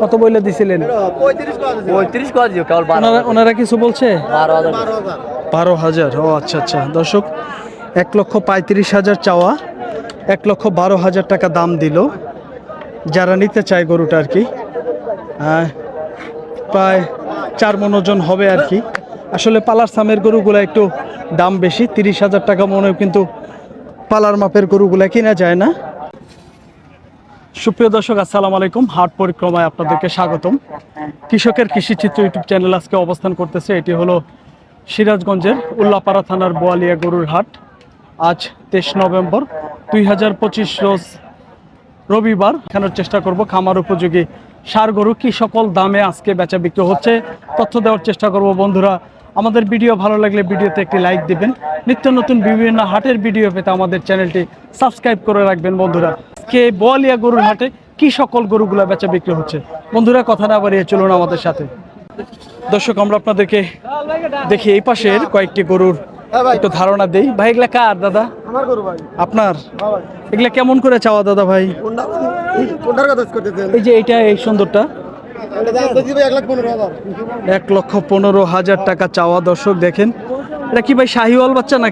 কত বইলে দিছিলেন? পঁয়ত্রিশ কেবল ওনারা ওনারা কিছু বলছে? বারো হাজার। ও আচ্ছা আচ্ছা। দর্শক এক লক্ষ পঁয়ত্রিশ হাজার চাওয়া এক লক্ষ বারো হাজার টাকা দাম দিল। যারা নিতে চায় গরুটা আর কি আহ, প্রায় চার মন ওজন হবে আর কি। আসলে পালার সামের গরুগুলো একটু দাম বেশি তিরিশ হাজার টাকা মনে কিন্তু পালার মাপের গরুগুলা কিনা যায় না। সুপ্রিয় দর্শক, আসসালামু আলাইকুম। হাট পরিক্রমায় আপনাদেরকে স্বাগতম। কৃষকের কৃষি চিত্র ইউটিউব চ্যানেল আজকে অবস্থান করতেছে। এটি হলো সিরাজগঞ্জের উল্লাপাড়া থানার বোয়ালিয়া গরুর হাট। আজ তেইশ নভেম্বর দুই হাজার পঁচিশ রোজ রবিবার। দেখানোর চেষ্টা করব খামার উপযোগী সার গরু কি সকল দামে আজকে বেচা বিক্রি হচ্ছে। তথ্য দেওয়ার চেষ্টা করব বন্ধুরা। আমাদের ভিডিও ভালো লাগলে ভিডিওতে একটি লাইক দিবেন। নিত্য নতুন বিভিন্ন হাটের ভিডিও পেতে আমাদের চ্যানেলটি সাবস্ক্রাইব করে রাখবেন বন্ধুরা। আজকে বোয়ালিয়া গরুর হাটে কি সকল গরুগুলা বেচা বিক্রি হচ্ছে? বন্ধুরা কথা না বাড়িয়ে চলুন আমাদের সাথে। দর্শক আমরা আপনাদেরকে দেখি এই পাশের কয়েকটি গরুর একটু ধারণা দেই। ভাই এগুলা কার দাদা? আমার গরু ভাই। আপনার? এগুলা কেমন করে চাওয়া দাদা ভাই? কোনটার কথা করতেছেন এই যে এইটা এই সুন্দরটা। এটা এক লক্ষ পনেরো হাজার টাকা চাওয়া দর্শক দেখেন। এটা কি ভাই শাহিওয়াল বাচ্চা না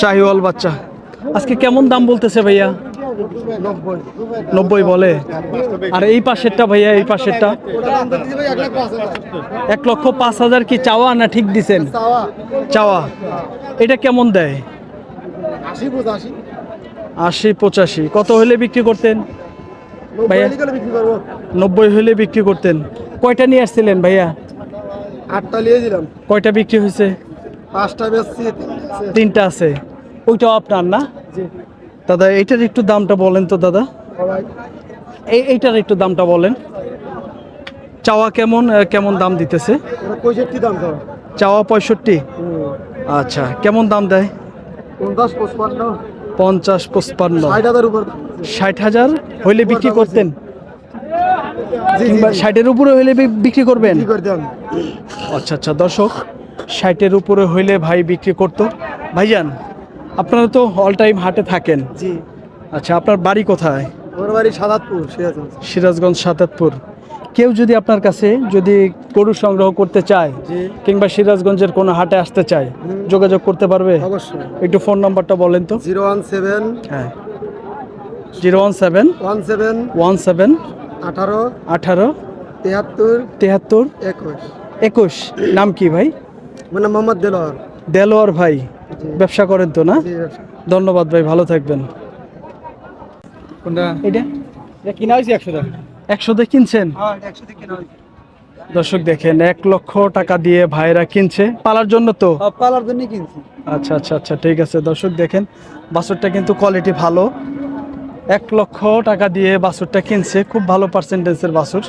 শাহিওয়াল বাচ্চা। আজকে কেমন দাম বলতেছে ভাইয়া? নব্বই বলে। আর এই পাশেরটা ভাইয়া, এই পাশেরটা? এক লক্ষ পাঁচ হাজার কি চাওয়া না ঠিক দিছেন? চাওয়া। এটা কেমন দেয়? আশি পঁচাশি। কত হলে বিক্রি করতেন? ভাইয়া। নব্বই হলে বিক্রি করতেন। কয়টা নিয়ে আসছিলেন ভাইয়া? আটটা নিয়ে দিলাম। কয়টা বিক্রি হয়েছে? পাঁচটা বেশি তিনটা আছে। ওইটাও আপনার না? দাদা এইটার একটু দামটা বলেন তো দাদা। এই এইটার একটু দামটা বলেন। চাওয়া কেমন কেমন দাম দিতেছে? পঁয়ষট্টি দাম চাওয়া চাওয়া পঁয়ষট্টি? আচ্ছা কেমন দাম দেয়? পঞ্চাশ পঁচপান্ন। পঞ্চাশ পঁচপান্ন। ষাট হাজার হইলে বিক্রি করতেন। কিংবা ষাটের উপরে হইলে বিক্রি করবেন? আচ্ছা আচ্ছা দর্শক ষাটের উপরে হইলে ভাই বিক্রি করতো। ভাইজান আপনারা তো অল টাইম হাটে থাকেন। আচ্ছা আপনার বাড়ি কোথায়? আমার বাড়ি সাদাতপুর সিরাজগঞ্জ। সিরাজগঞ্জ সাতাতপুর কেউ যদি আপনার কাছে যদি গরু সংগ্রহ করতে চায় কিংবা সিরাজগঞ্জের কোনো হাটে আসতে চায় যোগাযোগ করতে পারবে? অবশ্যই। একটু ফোন নাম্বারটা বলেন তো। জিরো ওয়ান সেভেন হ্যাঁ। Zero one seven one seven one seven আঠারো আঠারো তেহাত্তর তেহাত্তর একুশ। একুশ। নাম কি ভাই? মানে মোহাম্মদ দেলোয়ার। দেলোয়ার ভাই। ব্যবসা করেন তো না? ধন্যবাদ ভাই ভালো থাকবেন। কোনটা? এটা এটা কিনা হয়েছে একশো টাকা। একশোতে কিনছেন? হ্যাঁ একশো দর্শক দেখেন এক লক্ষ টাকা দিয়ে ভাইরা কিনছে। পালার জন্য তো? পালার জন্য কিনছি। আচ্ছা আচ্ছা আচ্ছা ঠিক আছে। দর্শক দেখেন বাছুরটা কিন্তু কোয়ালিটি ভালো। এক লক্ষ টাকা দিয়ে বাছুরটা কিনছে খুব ভালো পার্সেন্টেজের বাছুর।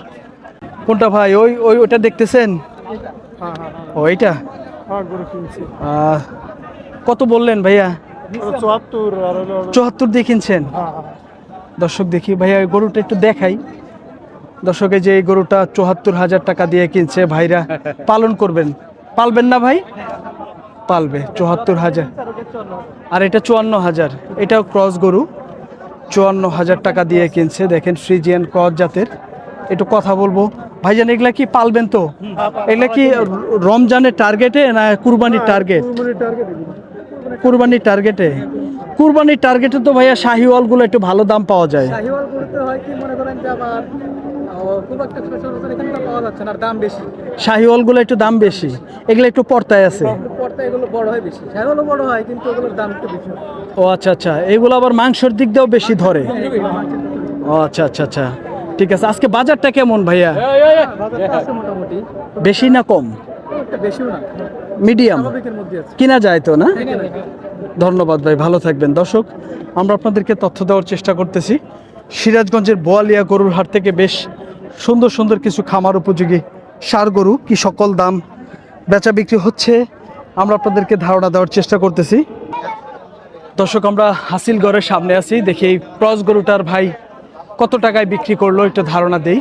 কোনটা ভাই? ওই ওই ওটা দেখতেছেন? হ্যাঁ হ্যাঁ ও এইটা হ্যাঁ কত বললেন ভাইয়া? চুয়াত্তর দিয়ে কিনছেন? হ্যাঁ। দর্শক দেখি ভাইয়া গরুটা একটু দেখাই। দর্শকে যে এই গরুটা চুয়াত্তর হাজার টাকা দিয়ে কিনছে ভাইরা পালন করবেন। পালবেন না ভাই? পালবে চুয়াত্তর হাজার। আর এটা চুয়ান্ন হাজার। এটাও ক্রস গরু। চুয়ান্ন হাজার টাকা দিয়ে কিনছে দেখেন ফ্রিজিয়ান ক্রস জাতের। একটু কথা বলব। ভাইজান এগুলা কি পালবেন তো? এগুলা কি রমজানের টার্গেটে না কুরবানির টার্গেট কুরবানির টার্গেটে কুরবানির টার্গেটে তো ভাইয়া শাহিওয়ালগুলো একটু ভালো দাম পাওয়া যায়। শাহিওয়াল করতে হয় কি মনে করেন যে আবার আহ, খুব একটা সচরাচর এখানে তো পাওয়া যাচ্ছে না আর দাম বেশি। শাহিওয়ালগুলো একটু দাম বেশি এগুলো একটু পর্তায় আছে। পড়তে এগুলো বড় হয় বেশি শাহিওয়ালও বড় হয় কিন্তু ওগুলোর দাম একটু বেশি ও আচ্ছা আচ্ছা এগুলো আবার মাংসের দিক দিয়েও বেশি ধরে। ও আচ্ছা আচ্ছা আচ্ছা ঠিক আছে আজকে বাজারটা কেমন ভাইয়া? বাজারটা আছে মোটামুটি। বেশি না কম? একটা বেশিও না। মিডিয়াম। স্বাভাবিকের মধ্যে আছে। কিনা যায় তো না? ধন্যবাদ ভাই, ভালো থাকবেন। দর্শক, আমরা আপনাদেরকে তথ্য দেওয়ার চেষ্টা করতেছি। সিরাজগঞ্জের বোয়ালিয়া গরুর হাট থেকে বেশ সুন্দর সুন্দর কিছু খামার উপযোগী সার গরু, কি সকল দাম বেচা বিক্রি হচ্ছে, আমরা আপনাদেরকে ধারণা দেওয়ার চেষ্টা করতেছি। দর্শক, আমরা হাসিলগড়ের সামনে আছি, দেখি এই ক্রস গরুটার ভাই কত টাকায় বিক্রি করল, একটু ধারণা দেই।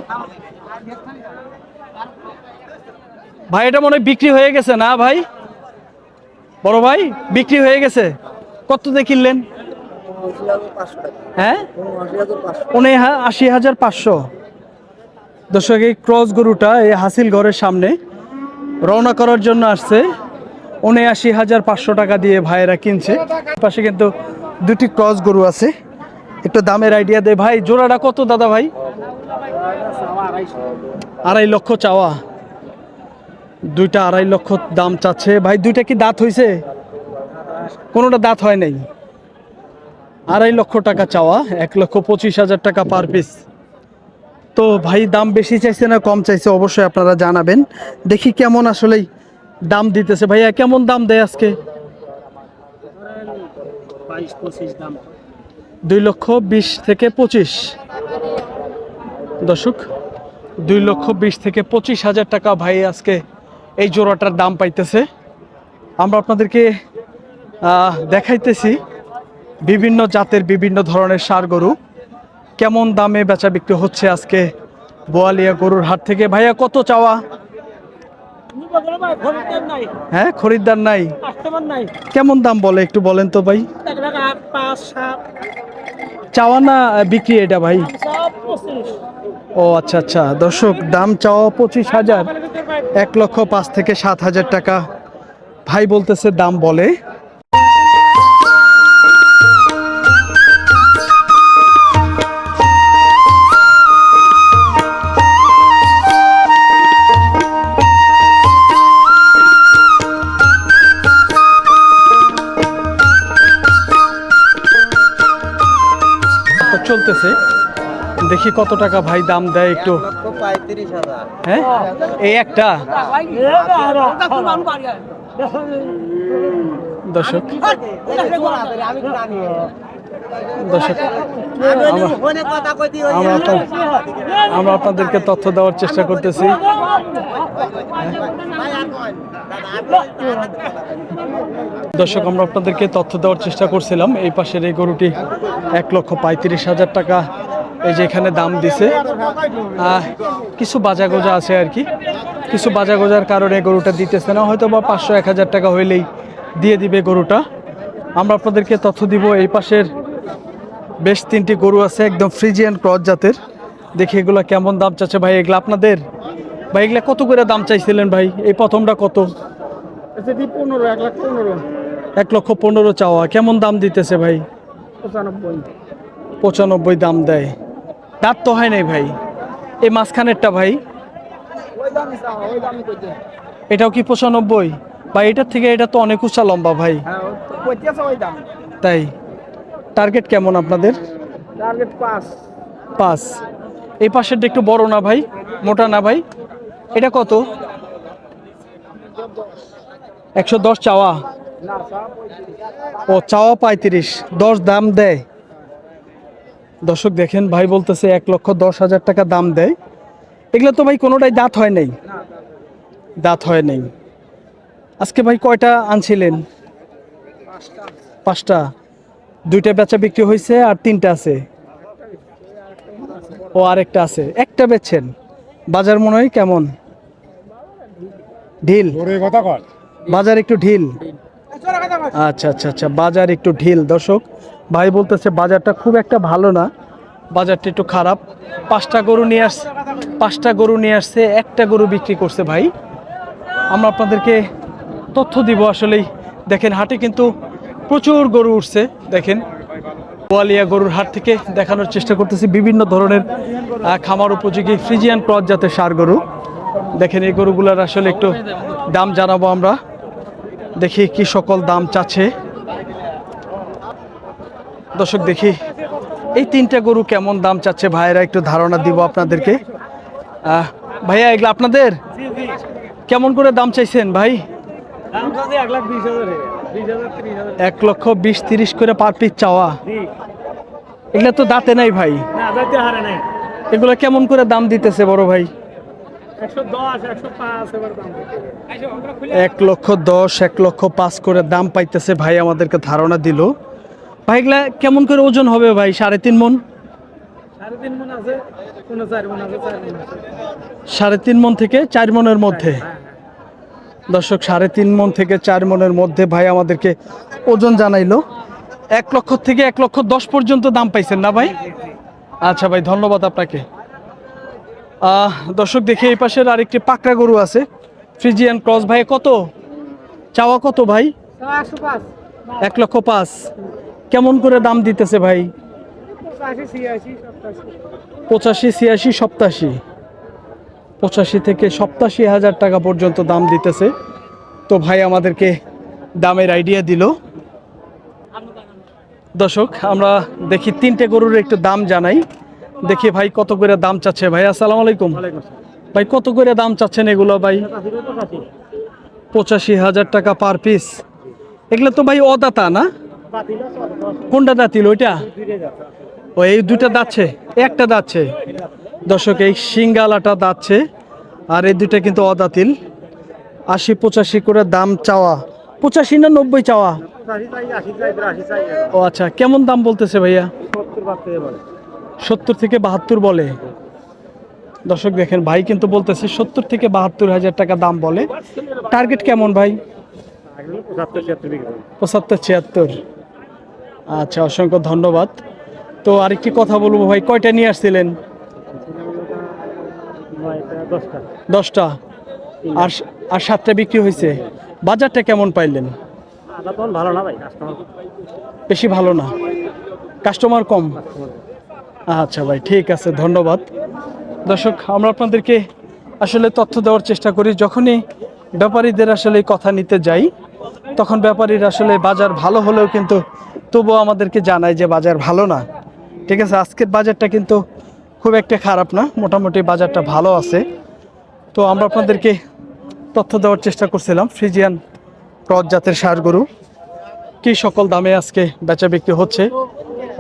ভাই, এটা মনে বিক্রি হয়ে গেছে না ভাই? বড় ভাই, বিক্রি হয়ে গেছে। কত দিয়ে কিনলেন? হ্যাঁ? উনি আশি হাজার পাঁচশো। দর্শক, এই ক্রস গরুটা এই হাসিল ঘরের সামনে রওনা করার জন্য আসছে। উনআশি হাজার পাঁচশো টাকা দিয়ে ভাইয়েরা কিনছে। পাশে কিন্তু দুটি ক্রস গরু আছে। একটু দামের আইডিয়া দে ভাই। জোড়াটা কত দাদা ভাই? আড়াই লক্ষ চাওয়া। দুইটা আড়াই লক্ষ দাম চাচ্ছে। ভাই দুইটা কি দাঁত হইছে? কোনোটা দাঁত হয় নাই। আড়াই লক্ষ টাকা চাওয়া এক লক্ষ পঁচিশ হাজার টাকা পার পিস। তো ভাই দাম বেশি চাইছে না কম চাইছে অবশ্যই আপনারা জানাবেন। দেখি কেমন আসলেই দাম দিতেছে। ভাইয়া কেমন দাম দেয় আজকে? দুই লক্ষ বিশ থেকে পঁচিশ। দর্শক দুই লক্ষ বিশ থেকে পঁচিশ হাজার টাকা ভাই আজকে এই জোড়াটার দাম পাইতেছে। আমরা আপনাদেরকে দেখাইতেছি বিভিন্ন জাতের বিভিন্ন ধরনের সার গরু। কেমন দামে বেচা বিক্রি হচ্ছে আজকে বোয়ালিয়া গরুর হাট থেকে? ভাইয়া, কত চাওয়া? হ্যাঁ খরিদ্দার নাই। কেমন দাম বলে একটু বলেন তো ভাই? চাওয়া না বিক্রি এটা ভাই? ও আচ্ছা আচ্ছা। দর্শক, দাম চাওয়া পঁচিশ হাজার। এক লক্ষ পাঁচ থেকে সাত হাজার টাকা। ভাই বলতেছে দাম বলে। চলতেছে। দেখি কত টাকা ভাই দাম দেয় একটু। হ্যাঁ? এই একটা। দর্শক। আমরা আপনাদেরকে তথ্য দেওয়ার চেষ্টা করতেছি। দর্শক, আমরা আপনাদেরকে তথ্য দেওয়ার চেষ্টা করছিলাম। এই পাশের এই গরুটি এক লক্ষ পঁয়ত্রিশ হাজার টাকা। এই যে এখানে দাম দিছে। কিছু বাজা গোজা আছে আর কি। কিছু বাজা গোজার কারণে গরুটা দিতেছে না। হয়তো বা পাঁচশো এক হাজার টাকা হইলেই দিয়ে দিবে গরুটা। আমরা আপনাদেরকে তথ্য দিব এই পাশের বেশ তিনটি গরু আছে একদম ফ্রিজিয়ান ক্রস জাতের। দেখি এগুলো কেমন দাম চাচ্ছে ভাই এগুলো আপনাদের? ভাই এগুলো কত করে দাম চাইছিলেন ভাই? এই প্রথমটা কত? পনেরো এক লাখ পনেরো। এক লক্ষ পনেরো চাওয়া। কেমন দাম দিতেছে ভাই? পঁচানব্বই। পঁচানব্বই দাম দেয়। দাঁত তো হয় নাই ভাই। এই মাঝখানেরটা ভাই। এটাও কি পঁচানব্বই? বা এটার থেকে এটা তো অনেক উঁচা লম্বা ভাই। তাই। টার্গেট কেমন আপনাদের? টার্গেট পাস পাঁচ। এই পাশেরটা একটু বড় না ভাই? মোটা না ভাই? এটা কত? একশো দশ চাওয়া? ও, চাওয়া পঁয়ত্রিশ। দশ দাম দেয়। দর্শক দেখেন ভাই বলতেছে এক লক্ষ দশ হাজার টাকা দাম দেয়। এগুলো তো ভাই কোনোটাই দাঁত হয় নাই। দাঁত হয় নাই। আজকে ভাই কয়টা আনছিলেন? পাঁচটা। দুইটা বেচা বিক্রি হয়েছে আর তিনটা আছে। ও আরেকটা আছে। একটা বেচছেন। বাজার মনে হয় কেমন? ঢিল। বাজার একটু ঢিল। আচ্ছা আচ্ছা আচ্ছা বাজার একটু ঢিল। দর্শক ভাই বলতেছে, বাজারটা খুব একটা ভালো না। বাজারটা একটু খারাপ। পাঁচটা গরু নিয়ে আসছে পাঁচটা গরু নিয়ে আসছে, একটা গরু বিক্রি করছে ভাই। আমরা আপনাদেরকে তথ্য দিব আসলেই। দেখেন, হাটে কিন্তু প্রচুর গরু উঠছে, দেখেন। বোয়ালিয়া গরুর হাট থেকে দেখানোর চেষ্টা করতেছি, বিভিন্ন ধরনের খামার উপযোগী ফ্রিজিয়ান ক্রস জাতের সার গরু। দেখেন, এই গরুগুলোর আসলে একটু দাম জানাব আমরা। দেখি কি সকল দাম চাচ্ছে। দর্শক দেখি এই তিনটা গরু কেমন দাম চাচ্ছে? ভাইয়েরা একটু ধারণা দিব আপনাদেরকে। ভাইয়া এগুলো আপনাদের? কেমন করে দাম চাইছেন ভাই? এক লক্ষ বিশ তিরিশ করে পার পিস চাওয়া। এগুলো তো দাঁতে নাই ভাই। এগুলো কেমন করে দাম দিতেছে বড় ভাই? এক লক্ষ দশ এক লক্ষ পাঁচ করে দাম পাইতেছে ভাই আমাদেরকে ধারণা দিল। ভাই এগুলা কেমন করে ওজন হবে ভাই? সাড়ে তিন মন? সাড়ে তিন মন থেকে চার মনের মধ্যে? দর্শক সাড়ে তিন মন থেকে চার মনের মধ্যে ভাই আমাদেরকে ওজন জানাইলো। এক লক্ষ থেকে এক লক্ষ দশ পর্যন্ত দাম পাইছেন না ভাই? আচ্ছা ভাই ধন্যবাদ আপনাকে। আহ, দর্শক দেখি এই পাশের আরেকটি পাকড়া গরু আছে। ফ্রিজিয়ান ক্রস ভাই কত? চাওয়া কত ভাই? এক লক্ষ পাঁচ। কেমন করে দাম দিতেছে ভাই? পঁচাশি ছিয়াশি সপ্তাশি। পঁচাশি থেকে সপ্তাশি হাজার টাকা পর্যন্ত দাম দিতেছে। তো ভাই আমাদেরকে দামের আইডিয়া দিল। দর্শক আমরা দেখি তিনটে গরুর একটু দাম জানাই। দেখি ভাই কত করে দাম চাচ্ছে। ভাই আসসালামু আলাইকুম। ভাই কত করে দাম চাচ্ছেন এগুলো ভাই? পঁচাশি হাজার টাকা পার পিস এগুলো তো ভাই অদাতা না? কোনটা দাঁতিল ওইটা? ও, এই দুটা দাচ্ছে একটা দাচ্ছে দর্শক, এই সিঙ্গালাটা দাচ্ছে আর এই দুটা কিন্তু অদাতিল। আশি পঁচাশি করে দাম চাওয়া। পঁচাশি না নব্বই চাওয়া? ও আচ্ছা কেমন দাম বলতেছে ভাইয়া? সত্তর থেকে বাহাত্তর বলে। দর্শক, দেখেন, ভাই কিন্তু বলতেছে সত্তর থেকে বাহাত্তর হাজার টাকা দাম বলে। টার্গেট কেমন ভাই? পঁচাত্তর, ছিয়াত্তর। আচ্ছা অসংখ্য ধন্যবাদ। তো আরেকটি কথা বলব ভাই, কয়টা নিয়ে আসছিলেন? দশটা। আর আর সাতটা বিক্রি হয়েছে। বাজারটা কেমন পাইলেন? ভালো না ভাই বেশি ভালো না। কাস্টমার কম। আচ্ছা ভাই, ঠিক আছে, ধন্যবাদ। দর্শক, আমরা আপনাদেরকে আসলে তথ্য দেওয়ার চেষ্টা করি। যখনই ব্যাপারীদের আসলে কথা নিতে যাই, তখন ব্যাপারীরা আসলে বাজার ভালো হলেও কিন্তু তবুও আমাদেরকে জানায় যে বাজার ভালো না। ঠিক আছে, আজকের বাজারটা কিন্তু খুব একটা খারাপ না, মোটামুটি বাজারটা ভালো আছে। তো আমরা আপনাদেরকে তথ্য দেওয়ার চেষ্টা করছিলাম, ফ্রিজিয়ান ক্রস জাতের সার গরু। কি সকল দামে আজকে বেচা বিক্রি হচ্ছে,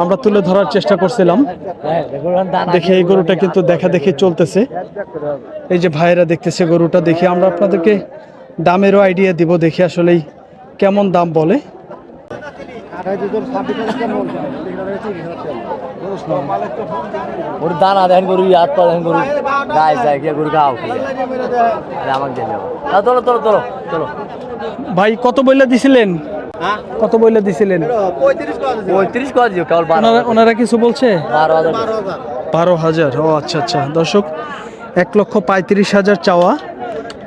আমরা তুলে ধরার চেষ্টা করছিলাম। দেখে এই গরুটা কিন্তু দেখা দেখে চলতেছে। এই যে ভাইয়েরা দেখতেছে গরুটা দেখে আমরা আপনাদেরকে দামেরও আইডিয়া দিব, দেখে আসলেই কেমন দাম বলে। ওর দানা দেখেন গরু হাত পা দেখেন গরু। গায়ে যায় গিয়ে গরু খাও। আরে আমাকে দিয়ে যাব চলো চলো চলো চলো ভাই কত বইলা দিছিলেন? কত বইলা দিছিলেন? পঁয়ত্রিশ দিও কেবল বারো ওনারা কিছু বলছে? বারো হাজার। বারো হাজার। ও আচ্ছা আচ্ছা। দর্শক এক লক্ষ পঁয়ত্রিশ হাজার চাওয়া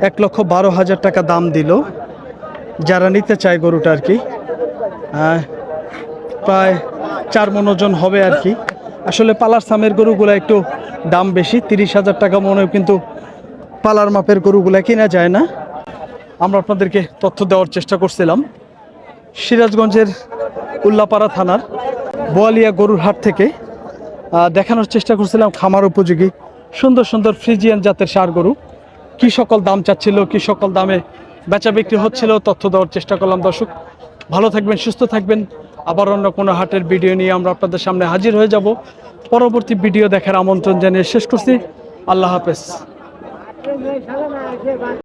এক লক্ষ বারো হাজার টাকা দাম দিল। যারা নিতে চায় গরুটা আর কি। আহ, প্রায় চার মনোজন হবে আর কি। আসলে পালার সামের গরুগুলো একটু দাম বেশি, তিরিশ হাজার টাকা মনে কিন্তু পালার মাপের গরুগুলা কেনা যায় না। আমরা আপনাদেরকে তথ্য দেওয়ার চেষ্টা করছিলাম। সিরাজগঞ্জের উল্লাপাড়া থানার বোয়ালিয়া গরুর হাট থেকে দেখানোর চেষ্টা করছিলাম খামার উপযোগী, সুন্দর সুন্দর ফ্রিজিয়ান জাতের সার গরু। কি সকল দাম চাচ্ছিল, কি সকল দামে বেচা বিক্রি হচ্ছিল, তথ্য দেওয়ার চেষ্টা করলাম দর্শক। ভালো থাকবেন, সুস্থ থাকবেন। আবার অন্য কোনো হাটের ভিডিও নিয়ে আমরা আপনাদের সামনে হাজির হয়ে যাব। পরবর্তী ভিডিও দেখার আমন্ত্রণ জানিয়ে শেষ করছি। আল্লাহ হাফেজ।